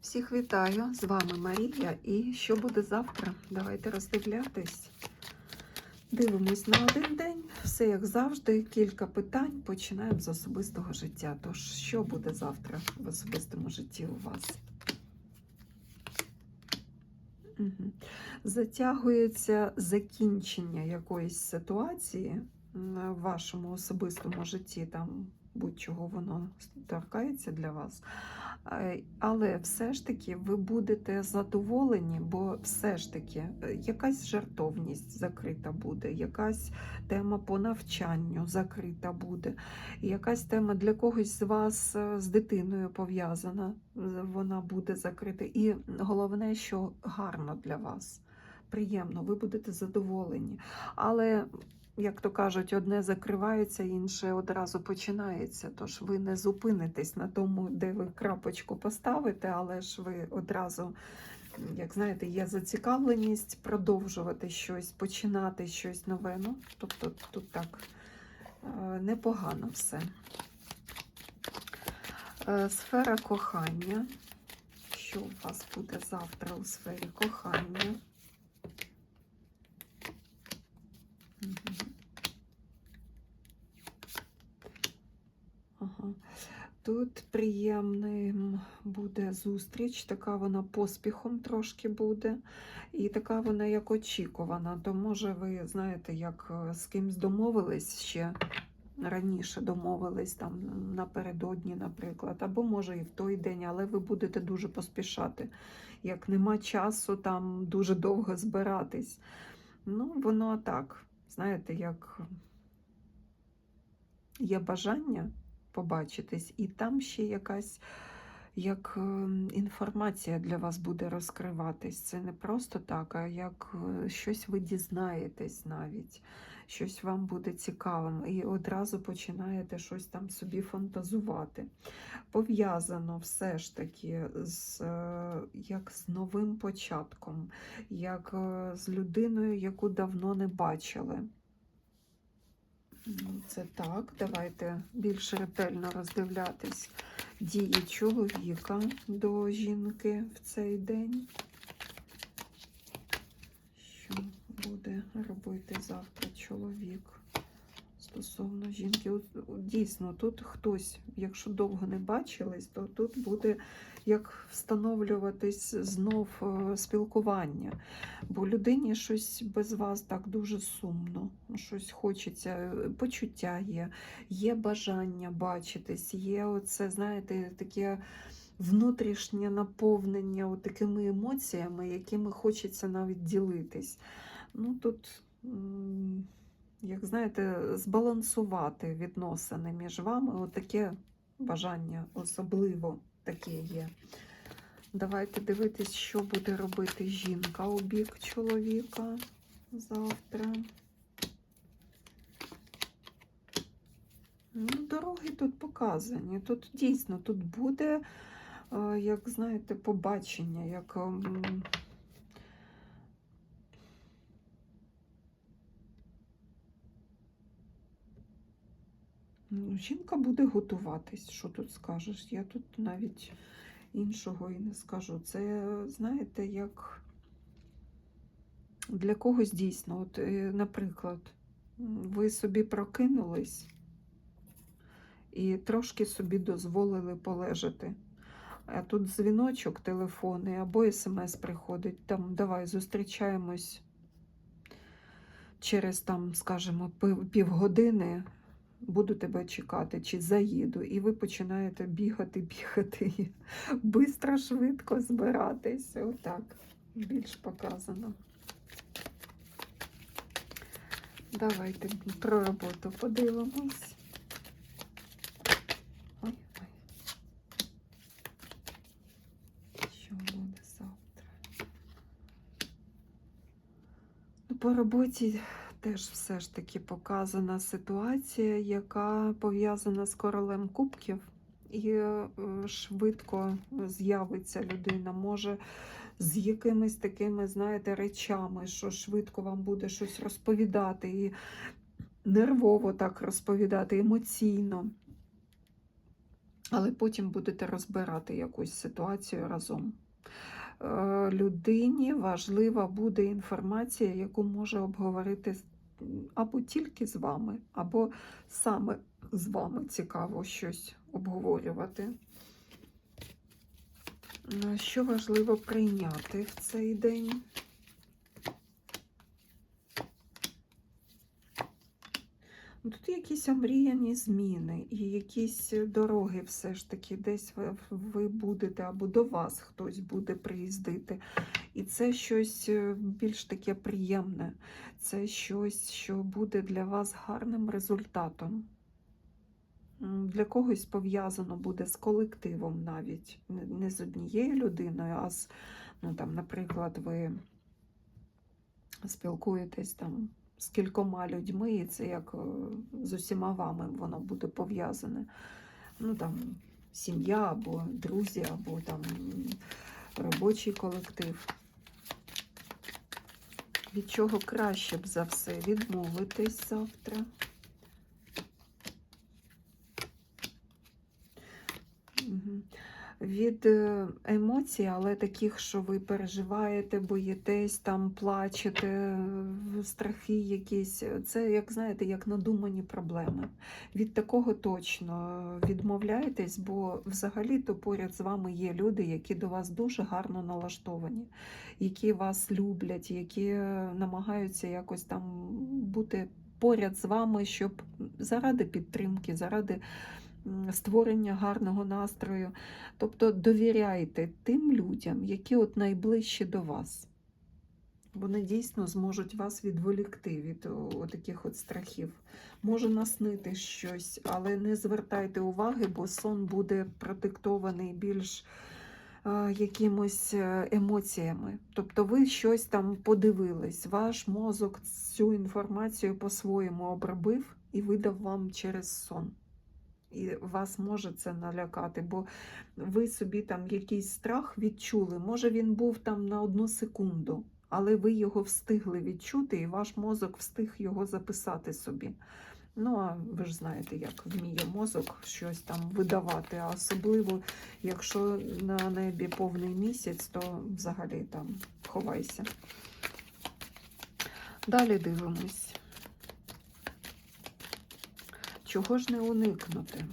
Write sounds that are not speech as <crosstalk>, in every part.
Всіх вітаю! З вами Марія. І що буде завтра? Давайте роздивлятись. Дивимось на один день. Все як завжди, кілька питань. Починаємо з особистого життя. Тож, що буде завтра в особистому житті у вас? Затягується закінчення якоїсь ситуації в вашому особистому житті, там будь-чого воно торкається для вас. Е, Але все ж таки ви будете задоволені, бо все ж таки е, якась жартовність закрита буде, якась тема по навчанню закрита буде, якась тема для когось з вас е, з дитиною пов'язана, вона буде закрита. І головне, що гарно для вас, приємно, ви будете задоволені. Але як то кажуть, одне закривається, інше одразу починається. Тож ви не зупинитесь на тому, де ви крапочку поставите, але ж ви одразу, як знаєте, є зацікавленість продовжувати щось, починати щось нове. Ну, тобто тут так е, непогано все. Е, Сфера кохання. Що у вас буде завтра у сфері кохання? Тут приємним буде зустріч, така вона поспіхом трошки буде, і така вона як очікувана. То може ви знаєте, як е, з кимсь домовились ще раніше домовились там напередодні, наприклад, або може і в той день, але ви будете дуже поспішати. Як нема часу там дуже довго збиратись. Ну, воно так, знаєте, як є бажання побачитись, і там ще якась як ем, інформація для вас буде розкриватись. Це не просто так, а як е, щось ви дізнаєтесь навіть, щось вам буде цікавим, і одразу починаєте щось там собі фантазувати. Пов'язано все ж таки з е, як з новим початком, як е, з людиною, яку давно не бачили. Це так. Давайте більш ретельно роздивлятись дії чоловіка до жінки в цей день. Що буде робити завтра чоловік стосовно жінки? Дійсно, тут хтось, якщо довго не бачились, то тут буде як встановлюватись знов е, спілкування. Бо людині щось без вас так дуже сумно, щось хочеться, е, почуття є, є бажання бачитись, є оце, знаєте, таке внутрішнє наповнення от такими емоціями, якими хочеться навіть ділитись. Ну тут, як знаєте, збалансувати відносини між вами, отаке бажання особливо таке є. Давайте дивитись, що буде робити жінка у бік чоловіка завтра. Ну, дороги тут показані. Тут дійсно тут буде, е, як знаєте, побачення, як. Ну, Жінка буде готуватись, що тут скажеш. Я тут навіть іншого і не скажу. Це, знаєте, як для когось дійсно, от, е, наприклад, ви собі прокинулись і трошки собі дозволили полежати. А тут дзвіночок телефонний або смс приходить, там давай зустрічаємось через там, скажімо, пів- півгодини буду тебе чекати, чи заїду, і ви починаєте бігати, <laughs> бігати, і бистро, швидко збиратися. Отак більш показано. Давайте про роботу подивимось. Ой, ой. Що буде завтра? Ну, По роботі теж все ж таки показана ситуація, яка пов'язана з королем кубків, і е, швидко з'явиться людина. Може з якимись такими, знаєте, речами, що швидко вам буде щось розповідати, і нервово так розповідати, емоційно. але потім будете розбирати якусь ситуацію разом. Е, Людині важлива буде інформація, яку може обговорити або тільки з вами, або саме з вами цікаво щось обговорювати. Е, Що важливо прийняти в цей день? Тут якісь омріяні зміни і якісь дороги все ж таки десь ви, будете, або до вас хтось буде приїздити. І це щось е, більш таке приємне, це щось, що буде для вас гарним результатом. Для когось пов'язано буде з колективом навіть, не з однією людиною, а з, ну, там, наприклад, ви спілкуєтесь там з кількома людьми, і це як е, з усіма вами воно буде пов'язане. Ну там сім'я або друзі, або там робочий колектив. Від чого краще б за все відмовитись завтра? Від е, емоцій, але таких, що ви переживаєте, боїтесь, там плачете, страхи якісь. Це, як знаєте, як надумані проблеми. Від такого точно відмовляєтесь, бо взагалі-то поряд з вами є люди, які до вас дуже гарно налаштовані, які вас люблять, які намагаються якось там бути поряд з вами, щоб заради підтримки, заради створення гарного настрою. Тобто довіряйте тим людям, які от найближчі до вас. Вони дійсно зможуть вас відволікти від таких от страхів. Може наснити щось, але не звертайте уваги, бо сон буде продиктований більш е, якимось е, емоціями. Тобто ви щось там подивились, ваш мозок цю інформацію по-своєму обробив і видав вам через сон. І вас може це налякати, бо ви собі там якийсь страх відчули. Може він був там на одну секунду, але ви його встигли відчути, і ваш мозок встиг його записати собі. Ну, а ви ж знаєте, як вміє мозок щось там видавати, а особливо, якщо на небі повний місяць, то взагалі там ховайся. Далі дивимось. Чого ж не уникнути?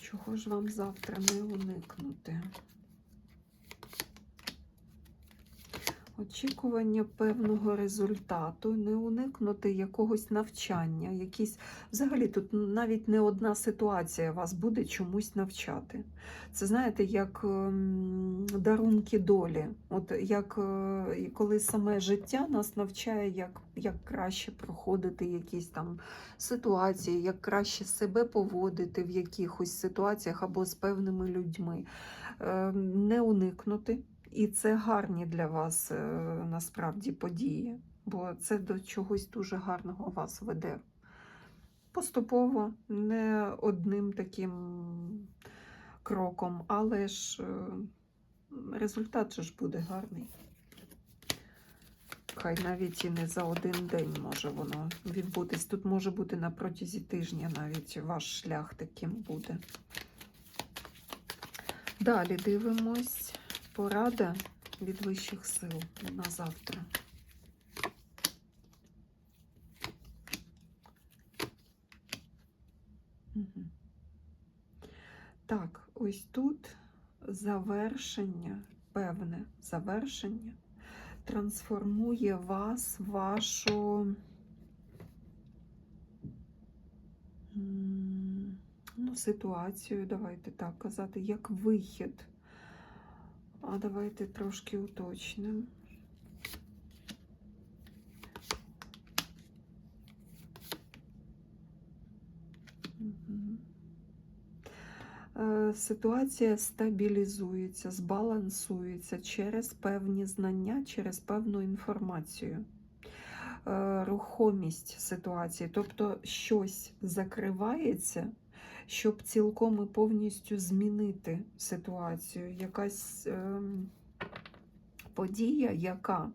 Чого ж вам завтра не уникнути? Очікування певного результату, не уникнути якогось навчання, якісь взагалі тут навіть не одна ситуація вас буде чомусь навчати. Це знаєте, як ем, дарунки долі. От як е, коли саме життя нас навчає, як, як краще проходити якісь там ситуації, як краще себе поводити в якихось ситуаціях або з певними людьми, Ем, не уникнути. І це гарні для вас е, насправді події, бо це до чогось дуже гарного вас веде. Поступово, не одним таким кроком, але ж е, результат ж буде гарний. Хай навіть і не за один день може воно відбутись. Тут може бути на протязі тижня навіть ваш шлях таким буде. Далі дивимось. Порада від вищих сил на завтра. Так, ось тут завершення, певне завершення трансформує вас, вашу ну, ситуацію, давайте так казати, як вихід. А давайте трошки уточнимо. Е, Ситуація стабілізується, збалансується через певні знання, через певну інформацію. Е, Рухомість ситуації, тобто щось закривається, щоб цілком і повністю змінити ситуацію. Якась ем, подія, яка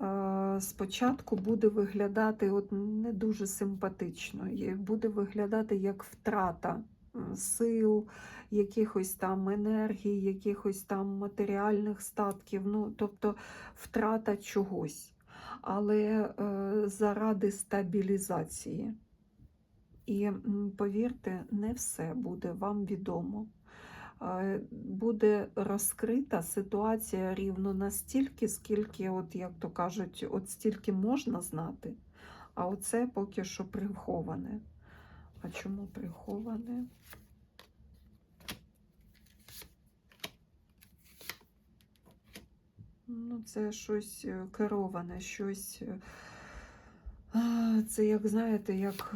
е, спочатку буде виглядати от не дуже симпатично, буде виглядати як втрата сил, якихось там енергій, якихось там матеріальних статків, ну, тобто втрата чогось. Але е, заради стабілізації. І повірте, не все буде вам відомо. Е, Буде розкрита ситуація рівно настільки, скільки, от як то кажуть, от стільки можна знати, а оце поки що приховане. А чому приховане? Ну, це щось е, кероване, щось. е, Це як знаєте, як.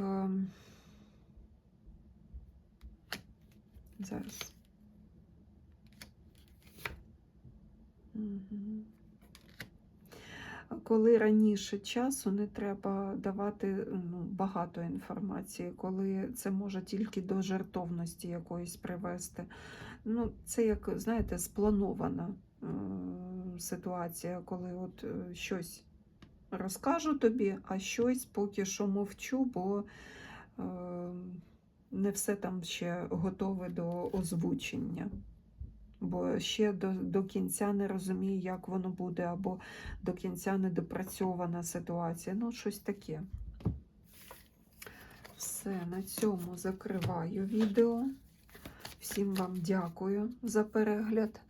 Зараз. Коли раніше часу не треба давати ну, багато інформації, коли це може тільки до жертовності якоїсь привести. Ну, це як, знаєте, спланована е, ситуація, коли от е, щось розкажу тобі, а щось поки що мовчу, бо е, не все там ще готове до озвучення. Бо ще до, до кінця не розумію, як воно буде, або до кінця недопрацьована ситуація. Ну, щось таке. Все, на цьому закриваю відео. Всім вам дякую за перегляд.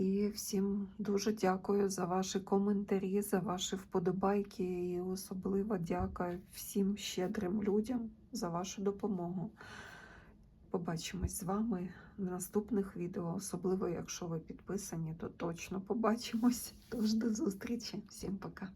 І всім дуже дякую за ваші коментарі, за ваші вподобайки. І особливо дякую всім щедрим людям за вашу допомогу. Побачимось з вами в наступних відео, особливо якщо ви підписані, то точно побачимось. Тож до зустрічі. Всім пока.